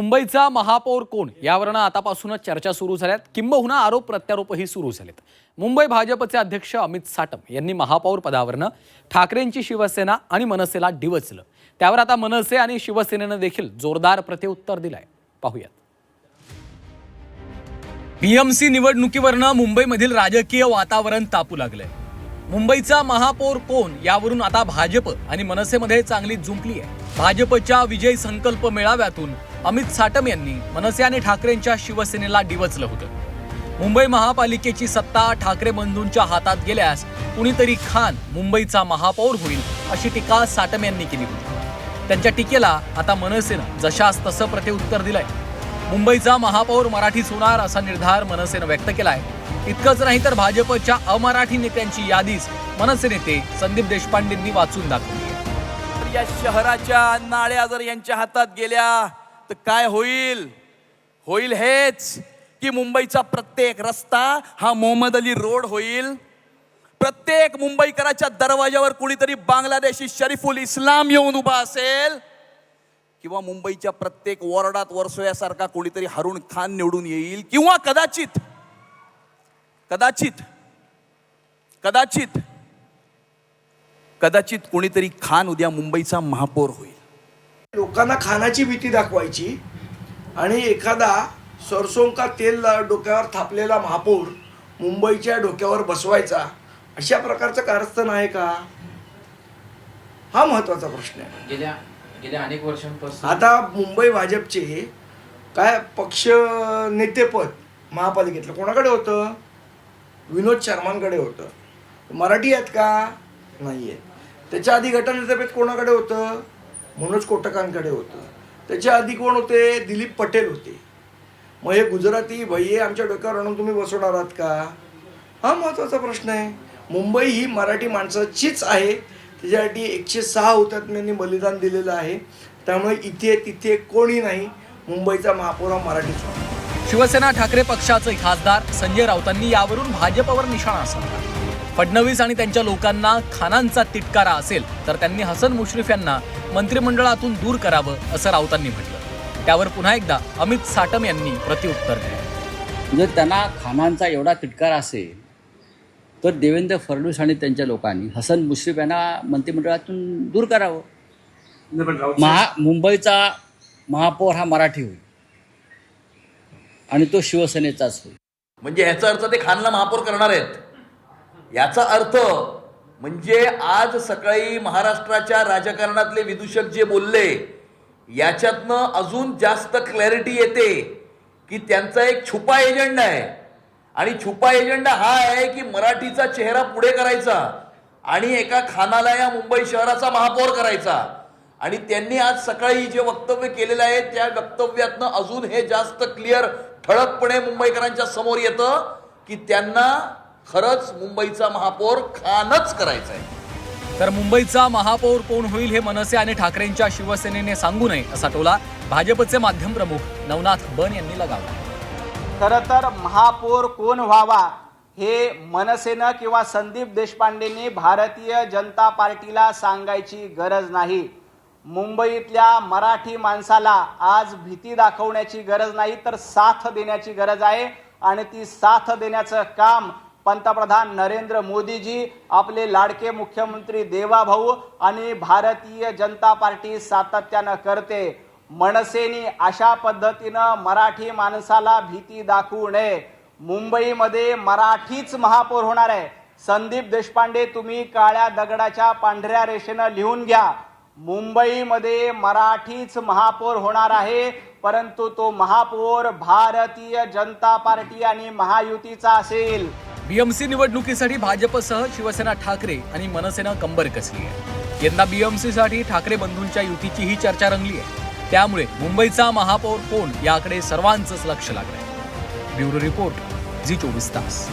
मुंबईचा महापौर कोण? यावरनं आतापासूनच चर्चा सुरू झाल्यात. किंबहुना आरोप प्रत्यारोपही सुरू झालेत. मुंबई भाजपचे अध्यक्ष अमित साटम यांनी महापौर पदावरनं ठाकरेंची शिवसेना आणि मनसेला डिवचलं. त्यावर आता मनसे आणि शिवसेनेनं देखील जोरदार प्रत्युत्तर दिलंय. पाहूयात. बीएमसी निवडणुकीवरनं मुंबईमधील राजकीय वातावरण तापू लागलंय. मुंबईचा महापौर कोण यावरून आता भाजप आणि मनसेमध्ये चांगली जुंपली आहे. भाजपच्या विजय संकल्प मेळाव्यातून अमित साटम यांनी मनसे आणि ठाकरेंच्या शिवसेनेला डिवचलं होतं. मुंबई महापालिकेची सत्ता ठाकरे बंधूंच्या हातात गेल्यास कुणीतरी खान मुंबईचा महापौर होईल अशी टीका साटम यांनी केली होती. त्यांच्या टीकेला आता मनसेनं जशास तसं प्रत्युत्तर दिलंय. मुंबईचा महापौर मराठीच होणार असा निर्धार मनसेनं व्यक्त केलाय. इतकंच नाही तर भाजपच्या अमराठी नेत्यांची यादीच मनसे नेते संदीप देशपांडेंनी वाचून दाखवली तर या शहराच्या नाळ्या जर यांच्या हातात गेल्या तर काय होईल? होईल हेच की मुंबईचा प्रत्येक रस्ता हा मोहम्मद अली रोड होईल. प्रत्येक मुंबईकराच्या दरवाजावर कुणीतरी बांगलादेशी शरीफुल इस्लाम येऊन उभा असेल किंवा मुंबईच्या प्रत्येक वॉर्डात वर्सोयासारखा कोणीतरी हरुण खान निवडून येईल किंवा कदाचित कदाचित कदाचित कदाचित कोणीतरी खान उद्या मुंबईचा महापौर होईल. लोकांना खानाची भीती दाखवायची आणि एखादा सरसों का तेल डोक्यावर थापलेला महापौर मुंबईच्या डोक्यावर बसवायचा अशा प्रकारचं कारस्थान आहे का? हा महत्त्वाचा प्रश्न आहे. गेल्या गेल्या अनेक वर्षांपासून आता मुंबई भाजपचे काय पक्ष नेतेपद महापालिकेतलं कोणाकडे होतं? विनोद शर्मांकडे होतं. मराठी आहेत का? नाही आहेत त्याच्या आधी गटनेतेपद कोणाकडे होतं? मनोज कोटकांकडे होतं. त्याच्या आधी कोण होते? दिलीप पटेल होते. मग हे गुजराती भैये आमच्या डोक्यावर आणून तुम्ही बसवणार आहात का? हा महत्त्वाचा प्रश्न आहे. मुंबई ही मराठी माणसाचीच आहे. त्याच्यासाठी एकशे सहा हुतात्म्यांनी बलिदान दिलेलं आहे. त्यामुळे इथे तिथे कोणी नाही. मुंबईचा महापौर मराठीच शिवसेना ठाकरे पक्षाचे खासदार संजय राऊतांनी यावरून भाजपवर निशाणा साधला. फडणवीस आणि त्यांच्या लोकांना खानांचा तिटकारा असेल तर त्यांनी हसन मुश्रीफ यांना मंत्रिमंडळातून दूर करावं असं राऊतांनी म्हटलं. त्यावर पुन्हा एकदा अमित साटम यांनी प्रत्युत्तर दिलं. जर त्यांना खानांचा एवढा तिटकार असेल तर देवेंद्र फडणवीस आणि त्यांच्या लोकांनी हसन मुश्रीफ यांना मंत्रिमंडळातून दूर करावं. महा मुंबईचा महापौर हा मराठी होईल आणि तो शिवसेनेचाच होईल. म्हणजे ह्याचा अर्थ ते खानला महापौर करणार आहेत. याचा अर्थ म्हणजे आज सकाळी महाराष्ट्राच्या राजकारणातले विदूषक जे बोलले याच्यातनं अजून जास्त क्लॅरिटी येते की त्यांचा एक छुपा एजेंडा आहे. आणि छुपा एजेंडा हा आहे की मराठीचा चेहरा पुढे करायचा आणि एका खानाला या मुंबई शहराचा महापौर करायचा. आणि त्यांनी आज सकाळी जे वक्तव्य केलेलं आहे त्या वक्तव्यातनं अजून हे जास्त क्लिअर ठळकपणे मुंबईकरांच्या समोर येतं की त्यांना खरंच मुंबईचा महापौर खानच करायचा आहे तर मुंबईचा महापौर कोण होईल हे मनसे आणि ठाकरेंच्या शिवसेनेने सांगू नये असा टोला भाजपचे माध्यम प्रमुख नवनाथ बन यांनी लगावला. खरं तर महापौर कोण व्हावा हे मनसेनं किंवा संदीप देशपांडेंनी भारतीय जनता पार्टीला सांगायची गरज नाही. मुंबईतल्या मराठी माणसाला आज भीती दाखवण्याची गरज नाही तर साथ देण्याची गरज आहे. आणि ती साथ देण्याचं काम पंतप्रधान नरेंद्र मोदीजी आपले लाडके मुख्यमंत्री देवाभाऊ आणि भारतीय जनता पार्टी सातत्यानं करते. मनसेनी अशा पद्धतीनं मराठी माणसाला भीती दाखवू नये. मुंबईमध्ये मराठीच महापौर होणार आहे. संदीप देशपांडे तुम्ही काळ्या दगडाच्या पांढऱ्या रेषेनं लिहून घ्या. मुंबईमध्ये मराठीच महापौर होणार आहे परंतु तो महापौर भारतीय जनता पार्टी आणि महायुतीचा असेल. बीएमसी निवडणुकीसाठी भाजपसह शिवसेना ठाकरे आणि मनसेनं कंबर कसली आहे? यंदा बीएमसी साठी ठाकरे बंधूंच्या युतीची ही चर्चा रंगली आहे. त्यामुळे मुंबईचा महापौर कोण याकडे सर्वांचंच लक्ष लागलंय. ब्युरो रिपोर्ट झी चोवीस तास.